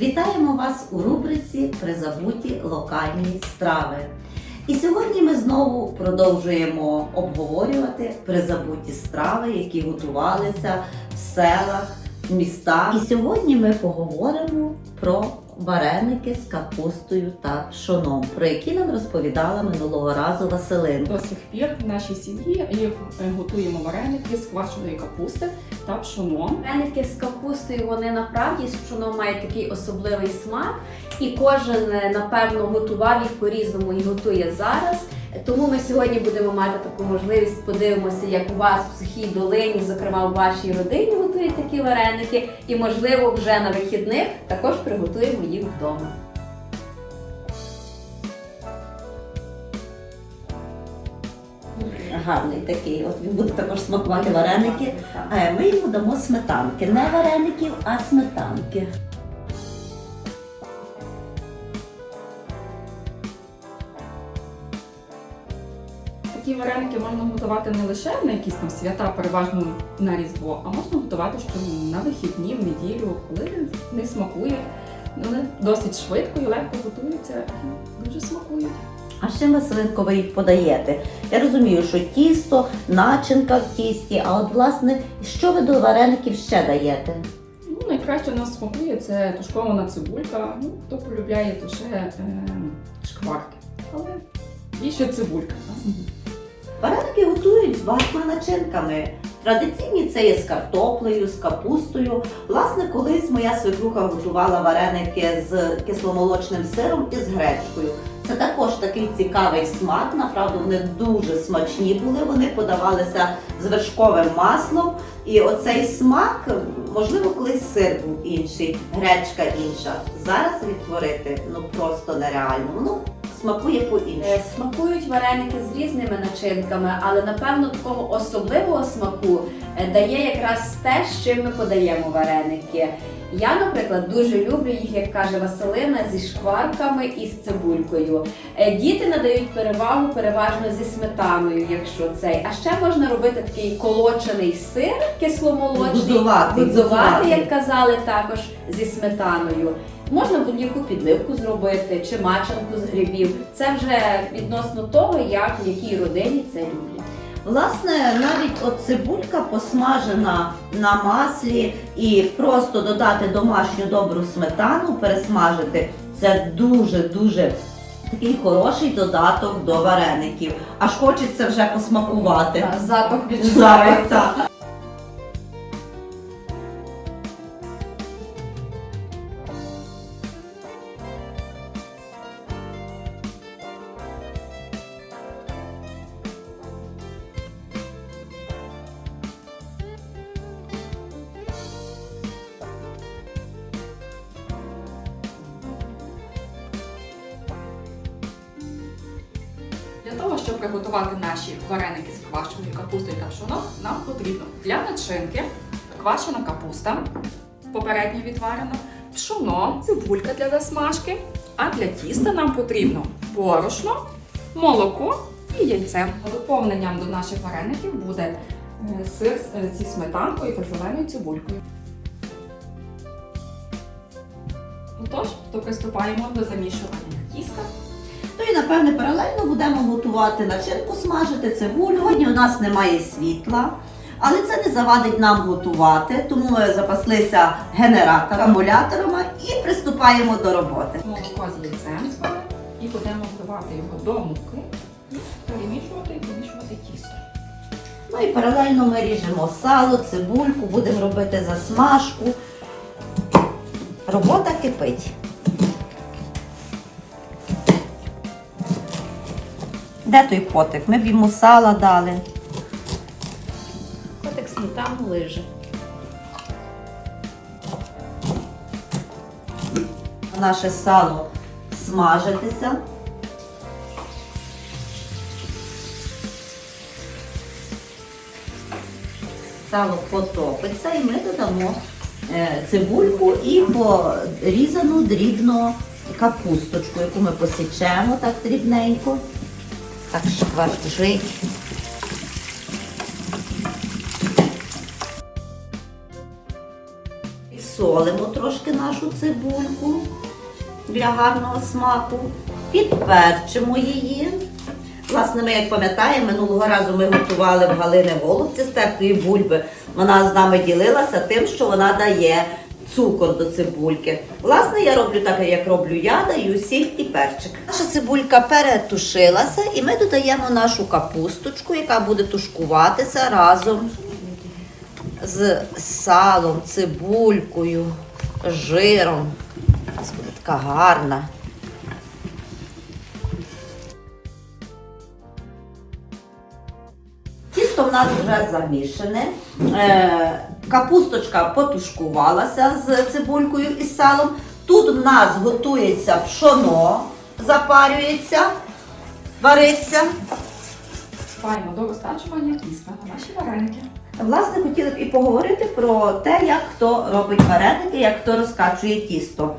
Вітаємо вас у рубриці Призабуті локальні страви. І сьогодні ми знову продовжуємо обговорювати призабуті страви, які готувалися в селах, містах. І сьогодні ми поговоримо про вареники з капустою та пшоном, про які нам розповідала минулого разу Василинка. До сих пір в нашій сім'ї готуємо вареники з квашеної капусти та пшоном. Вареники з капустою вони направді з пшоном мають такий особливий смак, і кожен напевно готував їх по-різному і готує зараз. Тому ми сьогодні будемо мати таку можливість подивимося, як у вас в сухій долині, зокрема у вашій родині, готують такі вареники, і можливо вже на вихідних також приготуємо їх вдома. Гарний такий, от він буде також смакувати вареники. Е, Ми йому дамо сметанки. Не вареників, а сметанки. Такі вареники можна готувати не лише на якісь там свята, переважно на Різдво, а можна готувати що на вихідні, в неділю, коли не смакують. Вони досить швидко і легко готуються і дуже смакують. А ще Василинко, ви їх подаєте. Я розумію, що тісто, начинка в тісті, а от власне, що ви до вареників ще даєте? Ну, найкраще нас смакує це тушкована цибулька. Ну, хто полюбляє, то ще е, шкварки. Але більше цибулька. Вареники готують з багатьма начинками. Традиційні це є з картоплею, з капустою. Власне, колись моя свекруха готувала вареники з кисломолочним сиром і з гречкою. Це також такий цікавий смак. Направду вони дуже смачні були. Вони подавалися з вершковим маслом. І оцей смак, можливо, колись сир був інший, гречка інша. Зараз відтворити ну просто нереально. Воно смакує по-іншому. Е, Смакують вареники з різними начинками, але напевно такого особливого смаку е, дає якраз те, з чим ми подаємо вареники. Я, наприклад, дуже люблю їх, як каже Василина, зі шкварками і з цибулькою. Е, Діти надають перевагу переважно зі сметаною, якщо цей. А ще можна робити такий колочений сир кисломолочний, гудзуватий. як казали також зі сметаною. Можна будь-яку підливку зробити чи мачанку з грибів. Це вже відносно того, як в якій родині це люблять. Власне, навіть от цибулька посмажена на маслі і просто додати домашню добру сметану, пересмажити це дуже-дуже такий хороший додаток до вареників. Аж хочеться вже посмакувати. Запах Запах, так. Приготувати наші вареники з квашеною капустою та пшоном, нам потрібно для начинки квашена капуста, попередньо відварена, пшоно, цибулька для засмажки, а для тіста нам потрібно борошно, молоко і яйце. Доповненням до наших вареників буде е, сир е, зі сметанкою та зеленою цибулькою. Отож, то приступаємо до замішування тіста. Ну і напевне паралельно будемо готувати начинку, смажити цибулю. Сьогодні у нас немає світла. Але це не завадить нам готувати, тому ми запаслися генератором, акумуляторами і приступаємо до роботи. молоко з яйцем і будемо вливати його до муки і перемішувати і помішувати тісто. Ну і паралельно ми ріжемо сало, цибульку, будемо робити засмажку. Робота кипить. Де той котик? Ми б йому сала дали. Котик сметану лиже. Наше сало смажитися. Сало потопиться і ми додамо е, цибульку і порізану дрібно капусточку, яку ми посічемо так дрібненько. Так шкварчить. підсолимо трошки нашу цибульку для гарного смаку, підперчимо її. Власне, ми, як пам'ятаємо, минулого разу ми готували в Галини голубці з теплої бульби. Вона з нами ділилася тим, що вона дає цукор до цибульки. Власне, я роблю так, як роблю я, даю сіль і перчик. Наша цибулька перетушилася, і ми додаємо нашу капусточку, яка буде тушкуватися разом з салом, цибулькою, жиром. Ось буде така гарна. Тісто в нас вже замішане. Е, капусточка потушкувалася з цибулькою і салом. Тут в нас готується пшоно, запарюється, вариться. Паємо до розтачування тіста на наші вареники. Власне, хотіли б і поговорити про те, як хто робить вареники, як хто розкачує тісто.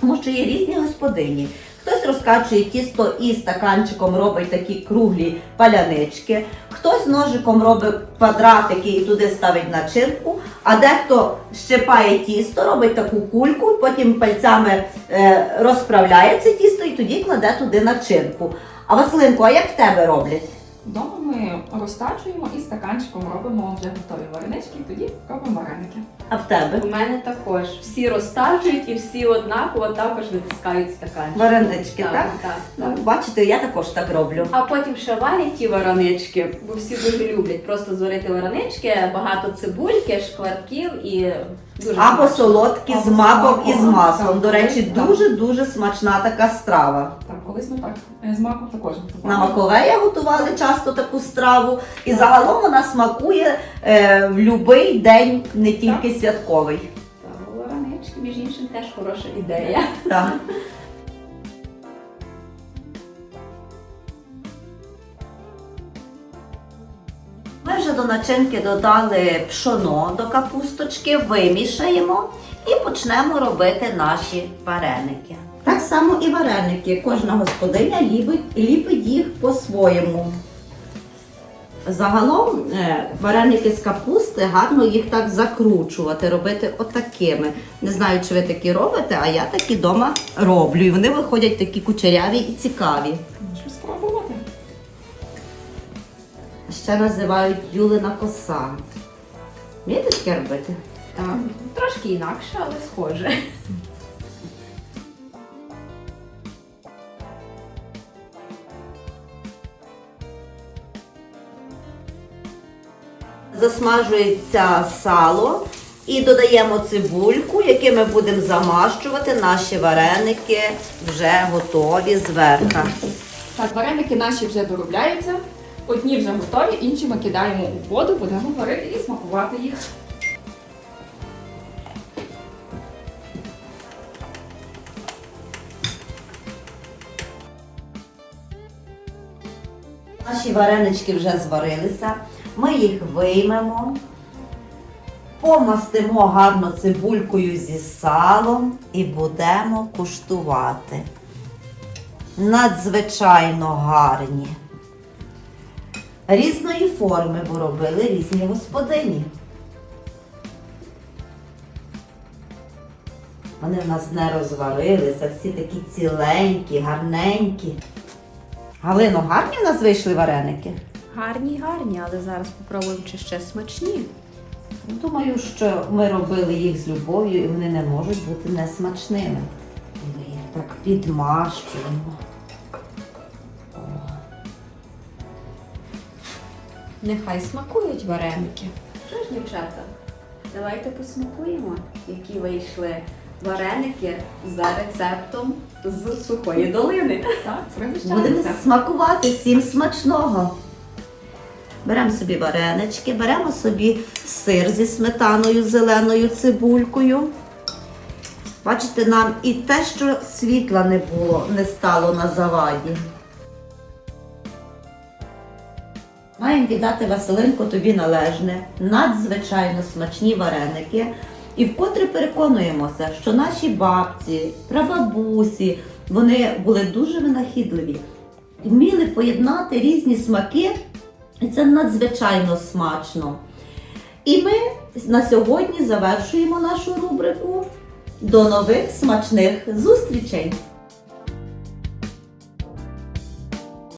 Тому що є різні господині. Хтось розкачує тісто і стаканчиком робить такі круглі палянички, хтось ножиком робить квадратики і туди ставить начинку, а дехто щепає тісто, робить таку кульку, потім пальцями е, розправляє це тісто і тоді кладе туди начинку. А Василинко, а як в тебе роблять? Вдома ми розтачуємо і стаканчиком робимо вже готові варенички, і тоді робимо вареники. А в тебе? У мене також всі розтаджують і всі однаково також витискають стаканчик. Варенички, так? Так, так, Ну, бачите, я також так роблю. А потім ще варять ті варанички, бо всі дуже люблять просто зварити варанички, багато цибульки, шкварків і дуже Або смачно. солодкі з Або з маком і з маслом. До речі, дуже-дуже смачна така страва. Так, колись ми так е, з маком також готували. На Маковея готували часто таку страву, і загалом вона смакує е, в будь-який день, не тільки святковий. Та, Варанички, між іншим, теж хороша ідея. Так. вже до начинки додали пшоно до капусточки, вимішаємо і почнемо робити наші вареники. Так само і вареники. Кожна господиня ліпить, ліпить їх по-своєму. Загалом е, вареники з капусти гарно їх так закручувати, робити отакими. Не знаю, чи ви такі робите, а я такі вдома роблю. І вони виходять такі кучеряві і цікаві. Можемо спробувати. Ще називають Юлина коса. Вмієте таке робити? Так, трошки інакше, але схоже. Засмажується сало і додаємо цибульку, якими будемо замащувати наші вареники вже готові зверху. Так, вареники наші вже доробляються. Одні вже готові, інші ми кидаємо у воду, будемо варити і смакувати їх. Наші варенички вже зварилися. Ми їх виймемо, помастимо гарно цибулькою зі салом і будемо куштувати. Надзвичайно гарні. Різної форми, бо робили різні господині. Вони в нас не розварилися, всі такі ціленькі, гарненькі. Галино, гарні в нас вийшли вареники? Гарні, гарні, але зараз попробуємо, чи ще смачні. Думаю, що ми робили їх з любов'ю і вони не можуть бути несмачними. Ми їх так підмащуємо. Нехай смакують вареники. Що ж, дівчата, давайте посмакуємо, які вийшли вареники за рецептом з сухої долини. Так, Будемо смакувати всім смачного. Беремо собі варенички, беремо собі сир зі сметаною, зеленою цибулькою. Бачите, нам і те, що світла не було, не стало на заваді. Маємо віддати Василинку тобі належне, надзвичайно смачні вареники. І вкотре переконуємося, що наші бабці, прабабусі, вони були дуже винахідливі, вміли поєднати різні смаки, і це надзвичайно смачно. І ми на сьогодні завершуємо нашу рубрику. До нових смачних зустрічей!